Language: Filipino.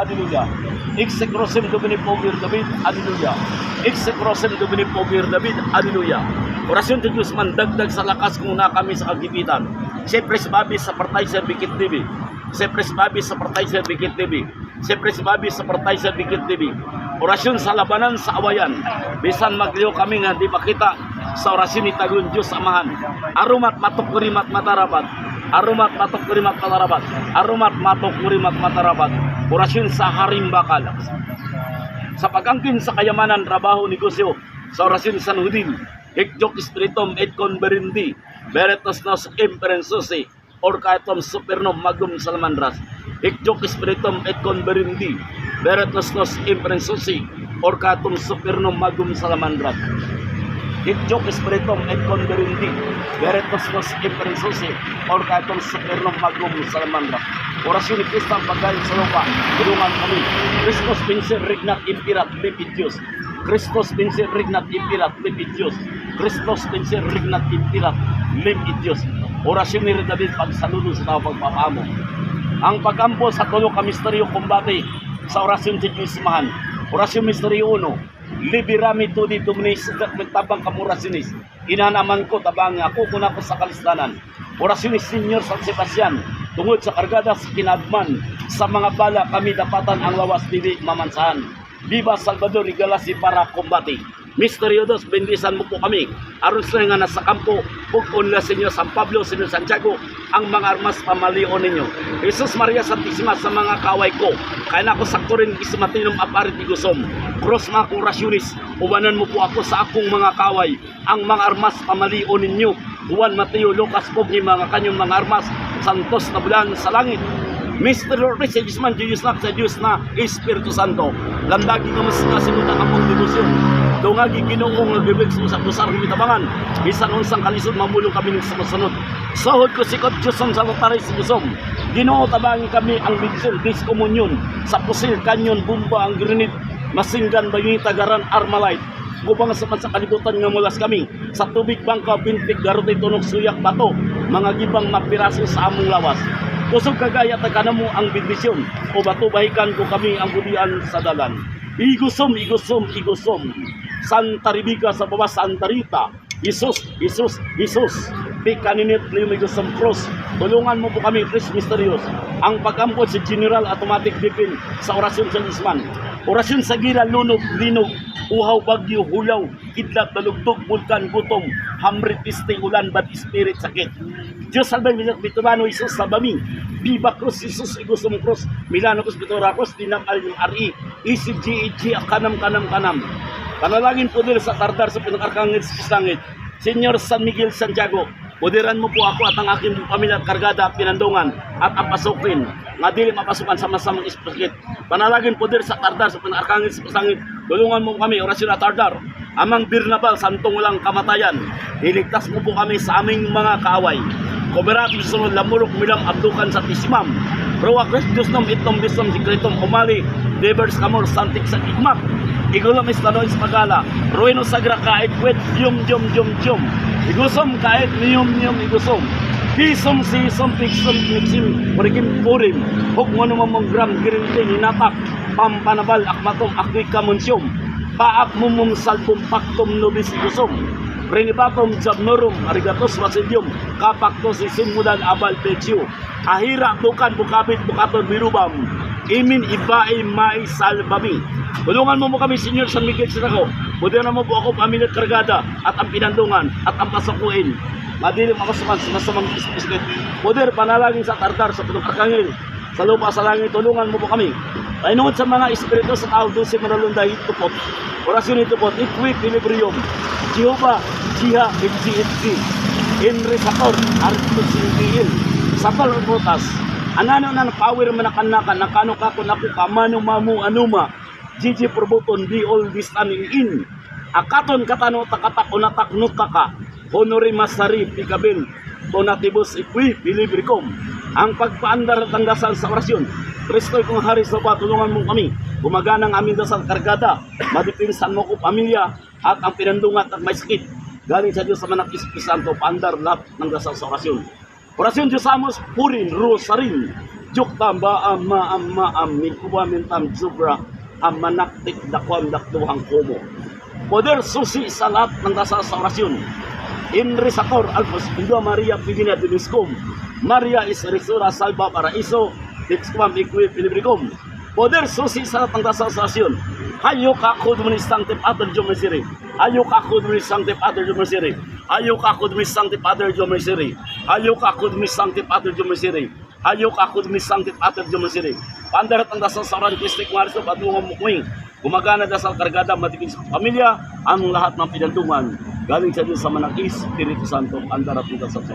Alleluia. Execrosem Domini Povir David, Alleluia. Execrosem Domini Povir David, Alleluia. Orasyon ti Diyos mandagdag sa lakas kung na kami sa kagipitan. Siyempre si Babi sa Partay sa Bikit TV. Siyempre si Babi sa Partay sa Bikit TV. Siyempre si Babi sa Partay sa Bikit TV. Orasyon sa labanan sa awayan. Bisan magliw kami nga di makita sa orasyon ni Tagun Diyos Amahan. Arumat matok kurimat matarabat. Arumat matok kurimat matarabat. Arumat matok kurimat matarabat. Orasyon sa haring bakal. Sa pagangkin sa kayamanan, trabaho, negosyo, sa orasyon sa Nudin, Hikjok Spiritum et Converendi, Beretos nos Imperensusi, or Kaetom Supernom Magum Salamandras, Hikjok Spiritum et Converendi, Beretos nos Imperensusi, or Kaetom Supernom Magum Salamandras, Hikjok Spiritum et Converendi, Beretos nos Imperensusi, or Kaetom Supernom Magum Salamandras, Orasyon ni Kristo ang pagkain sa lupa, tulungan kami. Christos Vincent Regnat Impirat, Lipid Diyos. Christos Vincent Regnat Impirat, Lipid Diyos. Christos Vincent Regnat Impirat, Lipid Diyos. Orasyon ni David pagsaludo sa tao pagpapamo. Ang pagkampo sa tulo ka misteryo kumbate sa orasyon ti Diyos Mahan. Orasyon misteryo uno. Libirami to di dominis at magtabang kamurasinis. Inanaman ko tabang ako kung ako sa kalistanan. Orasyon ni Senyor San Sebastian. Tungod sa kargada sa kinagman, sa mga bala kami dapatan ang lawas dili mamansahan. Viva Salvador Regalasi para kombati. Misteryo dos, bendisan mo po kami. Aron sa nga nasa kampo, ug unla sa inyo San Pablo, sa inyo Santiago, ang mga armas pamalion ninyo. Jesus Maria Santissima sa mga kaway ko. Kaya na ako sakto rin ismatinom aparit igusom. Cross mga kurasyonis, uwanan mo po ako sa akong mga kaway. Ang mga armas pamalion ninyo. Juan Mateo, Lucas, Pog, ni mga kanyang mga armas, santos na bulan sa langit. Mr. Lord, sa Diyos na, sa Diyos na, Espiritu Santo. Landagi ka mas kasinod ang among debosyon. Dungagi ginoo nga bibig sa usap usar kami tabangan. Bisan unsang kalisod mamulong kami ng sumusunod. Sahod ko sikot Diyos ang salutari sa Diyosom. Ginoo tabangi kami ang bigsil diskomunyon sa pusil kanyon bumba ang granite masinggan bayita garan armalite gubang sa sa kalibutan nga mulas kami. Sa tubig bangka bintik garote tunog suyak bato. Mga gibang mapiraso sa among lawas. Kusog kagaya taganamo ang bendisyon o bato bahikan ko kami ang budian sa dalan. Igusom igusom igusom Santa Ribica sa baba Santa Rita. Isus, Isus, Isus, Pikaninit, Limigos ng Cross. Tulungan mo po kami, Chris Mysterious. Ang pagkampot si General Automatic Dipin sa orasyon sa Lisman. Orasyon sa gira, lunog, linog, uhaw, bagyo, hulaw, kidlat, balugtog, bulkan, gutom, hamrit, piste, ulan, bad spirit, sakit. Diyos salve, Bitubano, Isus, Sabami, Viva Cruz, Isus, Igos ng Cross, Milano Cruz, Bitora Cruz, Dinam Al, yung RE, ECG, EG, Kanam, Kanam, Kanam. Panalangin po din sa tardar sa pinag-arkangit sa langit. Senyor San Miguel Santiago, Budiran mo po ako at ang aking pamilya at kargada at pinandungan at ang pasukin nga dili mapasukan sa masamang ispakit. Panalagin po din sa tardar sa pinarkangit sa pasangit. Tulungan mo kami, orasyon at tardar. Amang Birnabal, santong walang kamatayan. Iligtas mo po kami sa aming mga kaaway. Koberat sunod lamurok milam abdukan sa tisimam. Roa Kristus nom itom bisom sikretom umali. Devers kamor santik sa igmak. Igulam is sa pagala. Ruino sagra kait wet yum yum yum yum. Igusom kahit niyom niyom igusom. Pisom si isom piksom miksim purikim purim. Huk mo naman mong gram girinting hinapak. Pampanabal akmatom akwi kamunsyom. Paap mumum salpum paktum nubis igusom. Renibatom jabnorum arigatos wasidium kapakto si simudan abal pechio. Ahira bukan bukabit bukaton birubam. Imin ibae mai salbami. Tulungan mo mo kami, Senyor San Miguel Sinago. Budiran mo po ako pamilit kargada at ang pinandungan at ang pasakuin. Madilim ako sa sa masamang ispislit. Budir, panalangin sa tartar sa punong arkangil. Sa lupa sa langit, tulungan mo po kami. Painungod sa mga espiritu sa tao doon si Manalunda Hitupot. Orasyon Hitupot, Equilibrium. Jehovah, Jiha, FGFG. Henry Sator, Arthur Sintiil. Sapal Rutas. Anano na power manakanakan, nakano ka kung ako kamano mamu anuma. Gigi Proboton, di all this standing in. Akaton katano takatak unatak nutaka. Honori Masari, Pikabil. Donatibus Equi, Bilibricom. Ang pagpaandar at ang dasal sa orasyon. Kristo'y kung hari sa ba, tulungan mo kami. Gumagana ang aming dasal kargada. Madipinsan mo ko pamilya at ang pinandungat at may sakit. Galing sa Diyos sa manak Santo, paandar lahat ng dasal sa orasyon. Orasyon Diyos Amos, Purin, Rosarin. juk tamba ama ama amin kuwamin tam zubra ang manaktik dakwam daktuhang kumo. Poder susi sa lahat ng nasa sa orasyon. Inri Sator Alpos Indo Maria Pigina Diniscom Maria is Resura Salva Paraiso Dixquam Equi Pilibricum Poder susi sa lahat ng nasa sa orasyon. Hayo ka kud mo ni Sancte Pater Dios Miseri. Hayo ka kud mo ni Sancte Pater Dios Miseri. Hayo ka kud mo ni Sancte Pater Dios Miseri. Hayo ka kud mo ni Sancte Pater Dios Miseri. Hayo ka kud mo ni Sancte Pater Dios Miseri. Pandarat ang dasal sa oran Kristik Mariso at mga mukwing. Gumagana dasal kargada matipid sa pamilya ang lahat ng pinantungan galing sa Diyos sa Manakis, Espiritu Santo, ang darat ng dasal sa